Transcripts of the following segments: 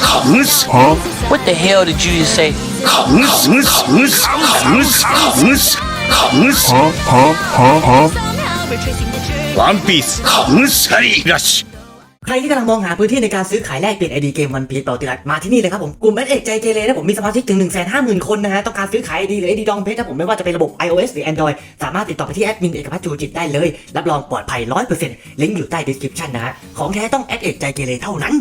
扛死 Huh? What the hell did you just say? 扛死扛死扛死扛死扛死 Huh? Huh? Huh? Huh? somehow retracing the journey. ワンピース扛死ラッシュ ใครที่กำลังมองหาพื้นที่ในการซื้อขายแลกเปลี่ยนไอดีเกมวันพีเปอติรัดมาที่นี่เลยครับผมกลุ่มแอดเอกใจเกเรนะผมมีสมาชิกถึง 1 5 0 0 0 0 คนนะฮะต้องการซื้อขายไอดีหรือไอดีดองเพชรนะผมไม่ว่าจะเป็นระบบ iOS หรือ Android สามารถติดต่อไปที่แอดมินเอกพัฒน์จูจิตได้เลยรับรองปลอดภัย100%ลิงก์อยู่ใต้ description นะฮะของแท้ต้องแอดเอกใจเกเรเท่านั้น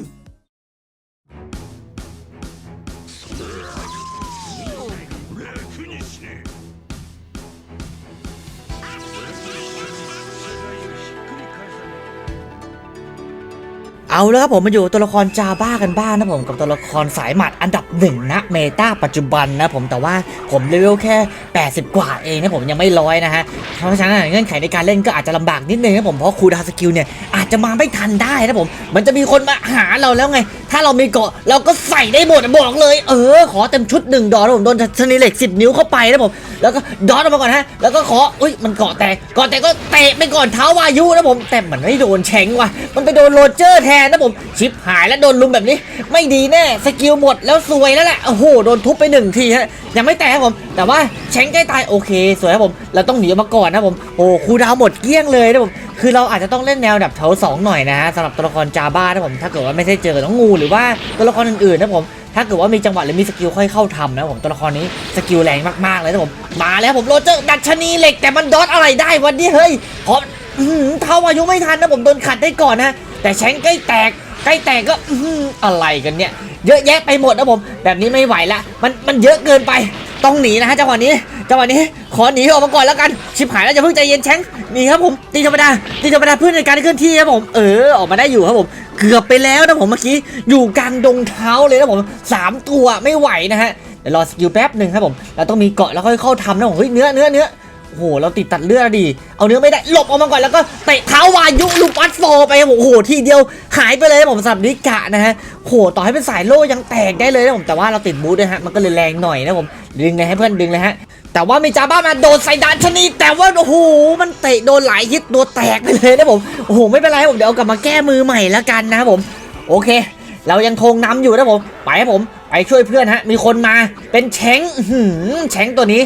เอาแล้วครับผมมาอยู่ตัวละครจาบ้ากันบ้างนะผมกับตัวละครสายหมัดอันดับหนึ่งนะเมตาปัจจุบันนะผมแต่ว่าผมเลเวลแค่ 80 กว่าเองนะผมยังไม่ร้อยนะฮะเพราะฉะนั้นเงื่อนไขในการเล่นก็อาจจะลำบากนิดนึงนะผมเพราะคูดาสกิลเนี่ยอาจจะมาไม่ทันได้นะผม มันจะมีคนมาหาเราแล้วไง ถ้าเรามีเกาะเราก็ใส่ได้หมดบอกเลย เออ ขอเต็มชุดหนึ่งดอลนะผมโดนชนิเหล็ก10นิ้วเข้าไปนะผม แล้วก็ดอทออกมาก่อนฮะ แล้วก็ขออุ้ยมันเกาะแตกเกาะแตกก็เตะไปก่อนเท้าวายุนะผม แต่มันไม่โดนแฉงว่ะ มันไปโดนโรเจอร์แทนนะผม ชิปหายแล้วโดนลุมแบบนี้ ไม่ดีแน่สกิลหมดแล้วซวยแล้วแหละ โอ้โห โดนทุบไปหนึ่งทีฮะ ยังไม่แตกครับผม แต่ว่าแฉงใกล้ตายโอเค สวยครับผม เราต้องหนีออกมาก่อนนะผม โอ้ครูดาวหมดเกลี้ยงเลยนะผม คือเราอาจจะต้องเล่นแนวแบบแถวสองหน่อยนะฮะสำหรับตัวละครจาบ้านะผมถ้าเกิดว่าไม่ใช่เจอกับน้องงูหรือว่าตัวละครอื่นๆนะผมถ้าเกิดว่ามีจังหวะหรือมีสกิลค่อยเข้าทำนะผมตัวละครนี้สกิลแรงมากๆเลยนะผมมาแล้วผมโรเจอร์ดัชนีเหล็กแต่มันดอทอะไรได้วันนี้เฮ้ยเพราะอื้อเท้าอายุไม่ทันนะผมโดนขัดได้ก่อนนะ แต่แชงใกล้แตกใกล้แตกก็อะไรกันเนี่ย เยอะแยะไปหมดนะผม แบบนี้ไม่ไหวละมันมันเยอะเกินไป ต้องหนีนะฮะจังหวะนี้จังหวะนี้ขอหนีออกมาก่อนแล้วกันชิบหายแล้วจะเพิ่งใจเย็นแชงหนีครับผมตีธรรมดาตีธรรมดาเพื่อในการเคลื่อนที่ครับผมเออออกมาได้อยู่ครับผมเกือบไปแล้วนะผมเมื่อกี้อยู่กลางดงเท้าเลยนะผมสามตัวไม่ไหวนะฮะเดี๋ยวรอสกิลแป๊บหนึ่งครับผมเราต้องมีเกาะแล้วค่อยเข้าทำนะผมเฮ้ยเนื้อเนื้อเนื้อโอ้โห เราติดตัดเลือดดีเอาเนื้อไม่ได้ หลบออกมาก่อน แล้วก็เตะเท้าวายุลูปัสโฟไปครับผมโอ้โห ทีเดียวหายไปเลยผมสำหรับนิกะนะฮะโอ้โห ต่อให้เป็นสายโล่ยังแตกได้เลยนะผม แต่ว่าเราติดบูทด้วยฮะ มันก็เลยแรงหน่อยนะผม ดึงเลยให้เพื่อนดึงเลยฮะแต่ว่ามีจาบ้ามาโดนใส่ดานชนีแต่ว่าโอ้โหมันเตะโดนหลายฮิตตัวแตกไปเลยนะผมโอ้โหไม่เป็นไรผมเดี๋ยวเอากลับมาแก้มือใหม่แล้วกันนะผมโอเค เรายังทงน้ำอยู่นะผมไปครับผมไปช่วยเพื่อนฮะมีคนมาเป็นแชงหือแชงตัวนี้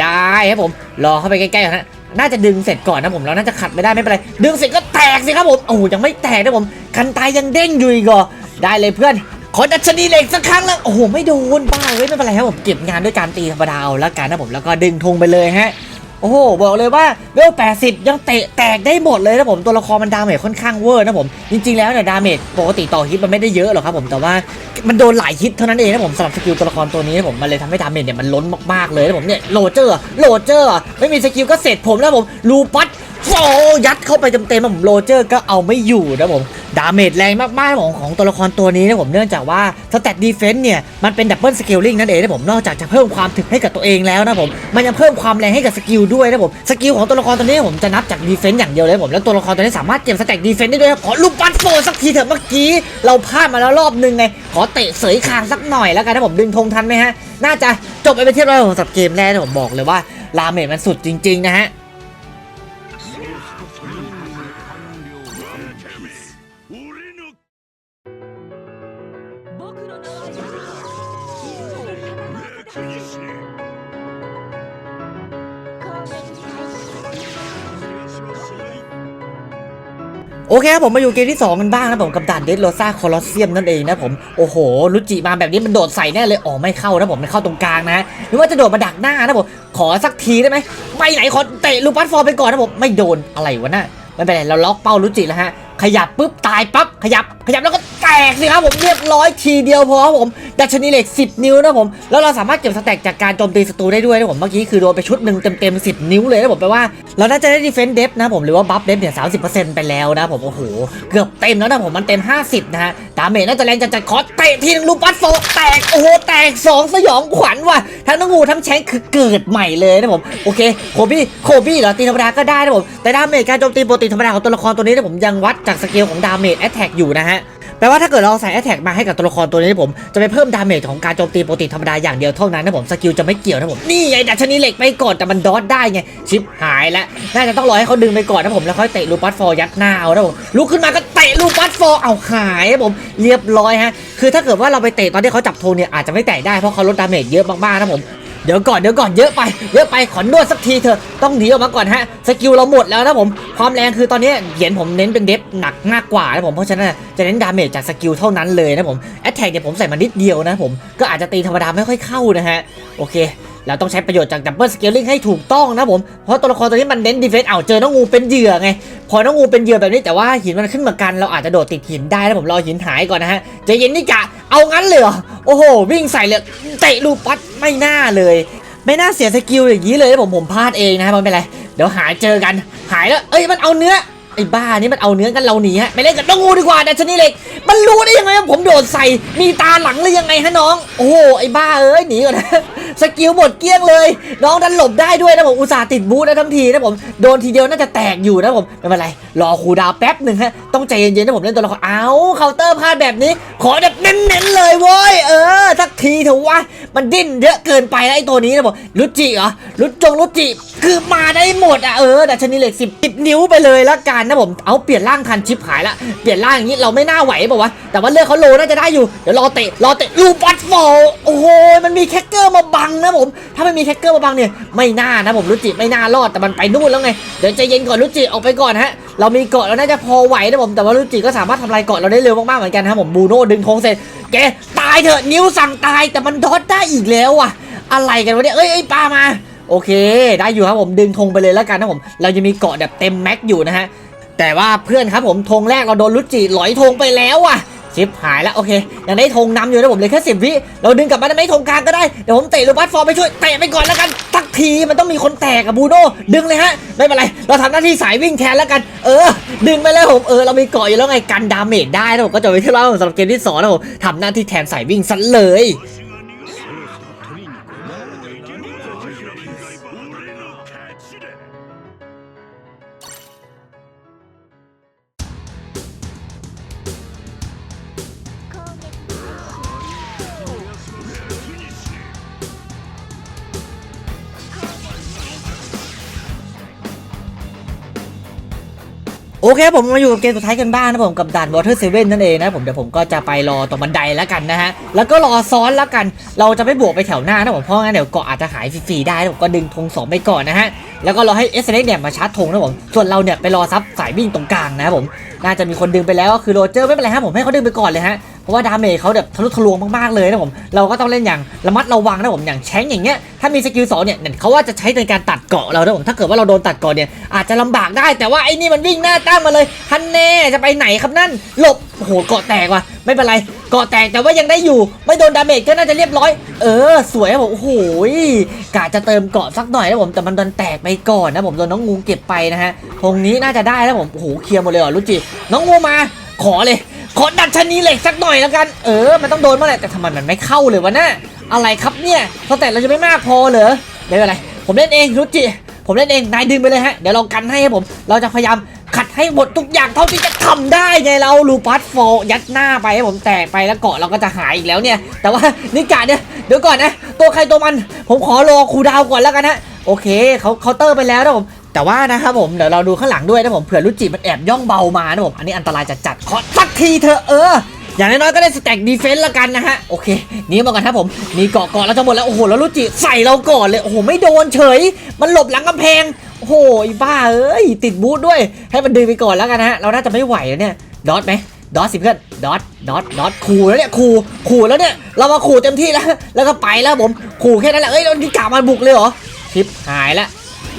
ได้ครับผมรอเข้าไปใกล้ๆก่อนฮะน่าจะดึงเสร็จก่อนนะผมเราน่าจะขัดไม่ได้ไม่เป็นไรดึงเสร็จก็แตกสิครับผมโอ้โหยังไม่แตกนะผมคันตายยังเด้งอยู่อีกเหรอได้เลยเพื่อน ขอดัชนีเหล็กสักครั้งแล้วโอ้โหไม่โดนบ้าเว้ยไม่เป็นไรครับผมเก็บงานด้วยการตีธรรมดาเอาแล้วกันนะผมแล้วก็ดึงธงไปเลยฮะโอ้โหบอกเลยว่าเวล80 ยังเตะแตกได้หมดเลยนะผมตัวละครมันดาเมจค่อนข้างเวอร์นะผม จริง ๆ แล้วเนี่ยดาเมจปกติต่อฮิตมันไม่ได้เยอะหรอกครับผมแต่ว่ามันโดนหลายฮิตเท่านั้นเองนะผมสำหรับสกิลตัวละครตัวนี้นะผมมันเลยทำให้ดาเมจเนี่ยมันล้นมากๆเลยนะผมเนี่ยโรเจอร์โรเจอร์ไม่มีสกิลก็เสร็จผมแล้วผมลูปัส โอ้ยัดเข้าไปเต็มๆผมโรเจอร์ก็เอาไม่อยู่นะผมดาเมจแรงมากๆของของตัวละครตัวนี้นะผมเนื่องจากว่าสแตทดีเฟนต์เนี่ยมันเป็นดับเบิลสเกลลิงนั่นเองนะผมนอกจากจะเพิ่มความถึกให้กับตัวเองแล้วนะผมมันยังเพิ่มความแรงให้กับสกิลด้วยนะผมสกิลของตัวละครตัวนี้ผมจะนับจากดีเฟนต์อย่างเดียวเลยผมแล้วตัวละครตัวนี้สามารถเก็บสแต็กดีเฟนต์ได้ด้วยขอลูกปัดโฟสักทีเถอะเมื่อกี้ เราพลาดมาแล้วรอบนึงไงขอเตะเสยคางสักหน่อยแล้วกันนะผมดึงธงทันไหมฮะน่าจะจบไปเป็นที่เรียบร้อยของสับเกมแรกนะผมบอกเลยว่าลาเมจมันสุดจริงๆนะฮะ โอเคครับผมมาอยู่เกมที่ 2 กันบ้างนะผมกับด่านเดสโรซ่าคอลอสเซียมนั่นเองนะผมโอ้โหลุจิมาแบบนี้มันโดดใส่แน่เลยอ๋อไม่เข้านะผมมันเข้าตรงกลางนะหรือว่าจะโดดมาดักหน้านะผมขอสักทีได้ไหมไปไหนขอเตะลูปัสฟอร์ไปก่อนนะผมไม่โดนอะไรวะน่ะไม่เป็นไรเราล็อกเป้าลุจิแล้วฮะขยับปุ๊บตายปั๊บขยับ ขยับแล้วก็แตกสิครับผมเรียบร้อยทีเดียวพอครับผมดัชนีเหล็ก 10 นิ้วนะผมแล้วเราสามารถเก็บสแต็กจากการโจมตีศัตรูได้ด้วยนะผมเมื่อกี้คือโดนไปชุดหนึ่งเต็มๆ10 นิ้วเลยนะผมแปลว่าเราน่าจะได้ดีเฟน s ์เดฟนะผมหรือว่าบัฟเดฟเนี่ยสาไปแล้วนะผมโอ้โหเกือบเต็มแล้วนะผมมันเต็ม 50นะฮะดาเมจน่าจะแรงจัดๆขอเตะทีนึงลูกปัสโฟแตกโอ้โหแตก2สยองขวัญว่ะทั้งน้องงูทั้งแชงคือเกิดใหม่เลยนะผมโอเคโคบี้โคบี้เหรอตีธรรมดาก็ได้นะผมแต่ดาเมจการโจมตีปกติธรรมดาของตัวละครตัวนี้นะผมยังวัดจากสเกลของดาเมจแอตแทกอยู่นะฮะ แปลว่าถ้าเกิดเราใส่แอ t แทกมาให้กับตัวละครตัวนี้ผมจะไปเพิ่มดาเมจของการโจมตีปกติธรรมดาอย่างเดียวเท่านั้นนะผมสกิลจะไม่เกี่ยวนะผมนี่ไงดัชนีเหล็กไปก่อนแต่มันดอทได้ไงชิปหายแล้วน่าจะต้องรอให้เขาดึงไปก่อนนะผมแล้วค่อยเตะลูปัสฟอร์ยัดหน้าเอานะผมลุกขึ้นมาก็เตะลูปัสฟอร์เอาหายนะผมเรียบร้อยฮะคือถ้าเกิดว่าเราไปเตะตอนที่เขาจับธงเนี่ยอาจจะไม่แตะได้เพราะเขาลดดาเมจเยอะมากๆนะผม เดี๋ยวก่อนเดี๋ยวก่อนเยอะไป เยอะไปขอนวดสักทีเถอะต้องหนีออกมาก่อนฮะสกิลเราหมดแล้วนะผมความแรงคือตอนนี้เหรียญผมเน้นเป็นเดฟหนักมากกว่านะผมเพราะฉะนั้นจะเน้นดาเมจจากสกิลเท่านั้นเลยนะผมแอตแทกเนี่ยผมใส่มานิดเดียวนะผมก็อาจจะตีธรรมดาไม่ค่อยเข้านะฮะโอเค เราต้องใช้ประโยชน์จากดับเบิลสเกลลิงให้ถูกต้องนะผม เพราะตัวละครตัวนี้มันเน้นดีเฟนส์เอาเจอน้องงูเป็นเหยื่อไง พอน้องงูเป็นเหยื่อแบบนี้แต่ว่าหินมันขึ้นมากัน เราอาจจะโดดติดหินได้นะผมรอหินหายก่อนนะฮะใจเย็นนี่กะเอางั้นเลยเหรอโอ้โห วิ่งใส่เลยเตะลูกปัดไม่น่าเลย ไม่น่าเสียสกิลอย่างนี้เลยนะผมผมพลาดเองนะครับไม่เป็นไรเดี๋ยวหายเจอกันหายแล้วเอ้ยมันเอาเนื้อไอ้บ้านี่มันเอาเนื้อกันเราหนีฮะไปเล่นกับน้องงูดีกว่าดัชนีเล็กมันรู้ได้ยังไงว่าผมโดดใส่มีตาหลังหรือยังไงฮะน้อง โอ้โหไอ้บ้าเอ้ยหนีก่อนนะ สกิลหมดเกลี้ยงเลย น้องดันหลบได้ด้วยนะผมอุตส่าห์ติดบูทนะทั้งทีนะผมโดนทีเดียวน่าจะแตกอยู่นะผมไม่เป็นไรรอคูดาวแป๊บหนึ่งฮะต้องใจเย็นๆนะผมเล่นตัวละครเอาเคาน์เตอร์พลาดแบบนี้ ขอแบบเน้นๆเลยเว้ยเออสักทีเถอะวะมันดิ้นเยอะเกินไปแล้วไอ้ตัวนี้นะผมรุจิเหรอรุจงรุจิคือมาได้หมดอะเออแต่ชนีเหล็กสิบสิบนิ้วไปเลยละกันนะผมเอาเปลี่ยนร่างทันชิปหายละเปลี่ยนร่างอย่างนี้เราไม่น่าไหวป่าวะแต่ว่าเลือกเขาโลน่าจะได้อยู่เดี๋ยวรอเตะรอเตะลูปัสฟอลโอ้ โห มันมีแคคเกอร์มาบังนะผม ถ้าไม่มีแคคเกอร์มาบังเนี่ย ไม่น่านะผมรุจิไม่น่ารอดแต่มันไปนู่นแล้วไง เดี๋ยวใจเย็นก่อนรุจิออกไปก่อนฮะ เรามีเกาะเราน่าจะพอไหวนะผม แต่ว่ารุจิก็สามารถทำลายเกาะเราได้เร็วมากๆเหมือนกันนะผมบูโน่ดึงธงเสร็จ แกตายเถอะนิ้วสั่งตายแต่มันดอทได้อีกแล้วอะอะไรกันวะเนี่ย เอ้ยเอ้ยปลามา โอเค ได้อยู่ครับผมดึงธงไปเลยแล้วกันนะผม เราจะมีเกาะแบบเต็มแม็กอยู่นะฮะ แต่ว่าเพื่อนครับผมธงแรกเราโดนลุจิหลอยธงไปแล้วอะ ชิปหายแล้วโอเคยังได้ธงนำอยู่นะผมเลยแค่สิบวิเราดึงกลับมาได้ไหมธงกลางก็ได้เดี๋ยวผมเตะลูบัสฟอร์ไปช่วยเตะไปก่อนแล้วกันทักทีมันต้องมีคนแตกกับบูโน่ดึงเลยฮะไม่เป็นไรเราทำหน้าที่สายวิ่งแทนแล้วกัน เออ ดึงไปแล้วผมเออเรามีเกาะอยู่แล้วไงกันดาเมจได้นะผมก็จะไปที่เราสำหรับเกมที่สองนะผมทำหน้าที่แทนสายวิ่งซะเลย เคผมมาอยู่กับเกมสุดท้ายกันบ้างนะผมกับด่านวอเตอร์เซเว่นนั่นเองนะผมเดี๋ยวผมก็จะไปรอตรงบันไดแล้วกันนะฮะ แล้วก็รอซ้อนแล้วกัน เราจะไม่บวกไปแถวหน้านะผมเพราะงั้นเดี๋ยวเกาะอาจจะหายฟรีๆได้ผมก็ดึงธงสองไปก่อนนะฮะ แล้วก็รอให้เอสเนี่ยมาชาร์จธงนะผมส่วนเราเนี่ยไปรอซับสายวิ่งตรงกลางนะผมน่าจะมีคนดึงไปแล้วก็คือโรเจอร์ไม่เป็นไรฮะผมให้เขาดึงไปก่อนเลยฮะ ราะว่าดาเมจเขาแบบทะลุทะลวงมากๆเลยนะผมเราก็ต้องเล่นอย่างระมัดระวังนะผมอย่างแชงอย่างเงี้ยถ้ามีสกิลสองเนี่ยเนี่ยเขาว่าจะใช้ในการตัดเกาะเรานะผมถ้าเกิดว่าเราโดนตัดเกาะเนี่ยอาจจะลำบากได้แต่ว่าไอ้นี่มันวิ่งหน้าตั้งมาเลยฮันแน่จะไปไหนครับนั่นหลบโอ้โหเกาะแตกว่ะไม่เป็นไรเกาะแตกแต่ว่ายังได้อยู่ไม่โดนดาเมจก็น่าจะเรียบร้อย เออ สวยครับผมโอ้โหกะจะเติมเกาะสักหน่อยนะผมแต่มันโดนแตกไปก่อนนะผมโดนน้องงูเก็บไปนะฮะตรงนี้น่าจะได้แล้วผมโอ้โหเคลียร์หมดเลยเหรอรุจิน้องงูมาขอเลย ขอดัดชนีเหล็กสักหน่อยแล้วกัน เออ มันต้องโดนเมื่อไหร่แต่ทำไมมันไม่เข้าเลยวะน่ะอะไรครับเนี่ยสแต่เราจะไม่มากพอเหรอไม่เป็นไร ผมเล่นเองรุจิผมเล่นเอง นายดึงไปเลยฮะ เดี๋ยวเรากันให้ครับผม เราจะพยายามขัดให้หมดทุกอย่างเท่าที่จะทำได้ไงเราลูปัสโฟยัดหน้าไปให้ผมแตกไปแล้วเกาะเราก็จะหายอีกแล้วเนี่ย แต่ว่านิกาเนี่ยเดี๋ยวก่อนนะ ตัวใครตัวมัน ผมขอรอครูดาวก่อนแล้วกันนะโอเคเขาเคาน์เตอร์ไปแล้วนะผม แต่ว่านะครับผมเดี๋ยวเราดูข้างหลังด้วยนะผมเผื่อรุจิมันแอบย่องเบามานะผมอันนี้อันตรายจัดจัดขอสักทีเถอเอออย่างน้อยๆก็ได้สแต็กดีเฟนส์ละกันนะฮะ โอเคนี่มากันครับผม มีเกาะก่อนเราจะหมดแล้ว โอ้โห แล้วรุจิใส่เราก่อนเลย โอ้โห ไม่โดนเฉย มันหลบหลังกำแพง โอ้โหบ้าเอ้ย ติดบูทด้วย ให้มันดึงไปก่อนแล้วกันนะฮะ เราน่าจะไม่ไหวแล้วเนี่ย ดอทไหมดอทสิเพื่อนดอทดอทดอทขู่แล้วเนี่ยขู่ขู่แล้วเนี่ย เรามาขู่เต็มที่แล้ว แล้วก็ไปแล้วผม ขู่แค่นั้นแหละเอ้ยเราดิกามาบุกเลยเหรอชิปหายแล้ว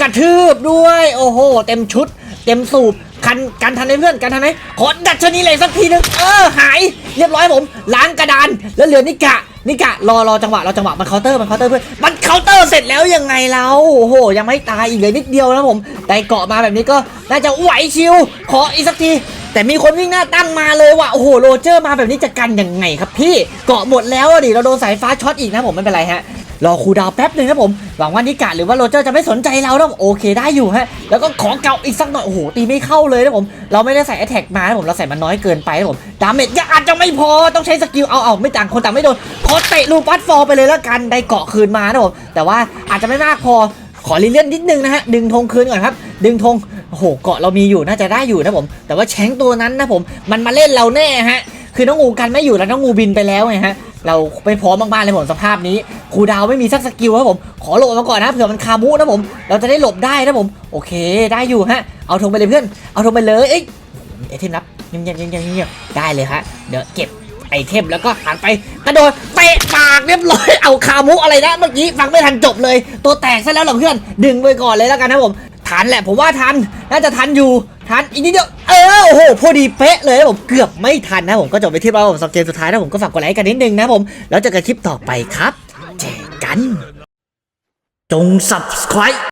กระทืบด้วย โอ้โห เต็มชุด เต็มสูบคันกันทันไหมเพื่อนกันทันไหมขอดัดชนีเลยสักทีนึงเออหายเรียบร้อยผมล้างกระดานแล้วเหลือนิกะนิกะรอรอจังหวะรอจังหวะมันเคาน์เตอร์มันเคาน์เตอร์เพื่อนมันเคาน์เตอร์เสร็จแล้วยังไงเราโอ้โหยังไม่ตายอีกเลยนิดเดียวนะผมได้เกาะมาแบบนี้ก็น่าจะไหวชิวขออีกสักที แต่มีคนวิ่งหน้าตั้งมาเลยว่ะโอ้โหโรเจอร์มาแบบนี้จะกันยังไงครับพี่เกาะหมดแล้วอะดิเราโดนสายฟ้าช็อตอีกนะผมไม่เป็นไรฮะ รอครูดาวแป๊บหนึ่งนะผมหวังว่านิกะหรือว่าโรเจอร์จะไม่สนใจเรานะผมโอเคได้อยู่ฮะแล้วก็ของเก่าอีกสักหน่อยโอ้โหตีไม่เข้าเลยนะผมเราไม่ได้ใส่แอตแทกมานะผมเราใส่มันน้อยเกินไปนะผมดาเมจยังอาจจะไม่พอต้องใช้สกิลเอาเอาไม่ต่างคนต่างไม่โดนขอเตะลูปัสฟอร์ไปเลยแล้วกันได้เกาะคืนมานะผมแต่ว่าอาจจะไม่มากพอขอรีเลียนนิดนึงนะฮะดึงธงคืนก่อนครับ ดึงธงโอ้โหเกาะเรามีอยู่น่าจะได้อยู่นะผม แต่ว่าแชงตัวนั้นนะผม มันมาเล่นเราแน่ฮะ คือน้องงูกันไม่อยู่แล้วน้องงูบินไปแล้วไงฮะ เราไปพร้อมมากๆเลยผมสภาพนี้ครูดาวไม่มีสักสกิลครับผมขอหลบมาก่อนนะเผื่อมันคามุนะผม เราจะได้หลบได้นะผม โอเคได้อยู่ฮะเอาธงไปเลยเพื่อนเอาธงไปเลยเอ้ยไอเทมนับเงียบเงียบเงียบได้เลยฮะเดี๋ยวเก็บไอเทมแล้วก็หันไปกระโดดเตะปากเรียบร้อยเอาคามุอะไรนะเมื่อกี้ฟังไม่ทันจบเลย ตัวแตกซะแล้วเหรอเพื่อนดึงไปก่อนเลยแล้วกันนะผมทันแหละผมว่าทันน่าจะทันอยู่ ทันอีกนิดเดียวเออโอ้โหพอดีเป๊ะเลยผมเกือบไม่ทันนะผมก็จบไปที่เราสำหรับเกมสุดท้ายนะผมก็ฝากกดไลค์กันนิดนึงนะผม แล้วเจอกันคลิปต่อไปครับเจอกัน จง subscribe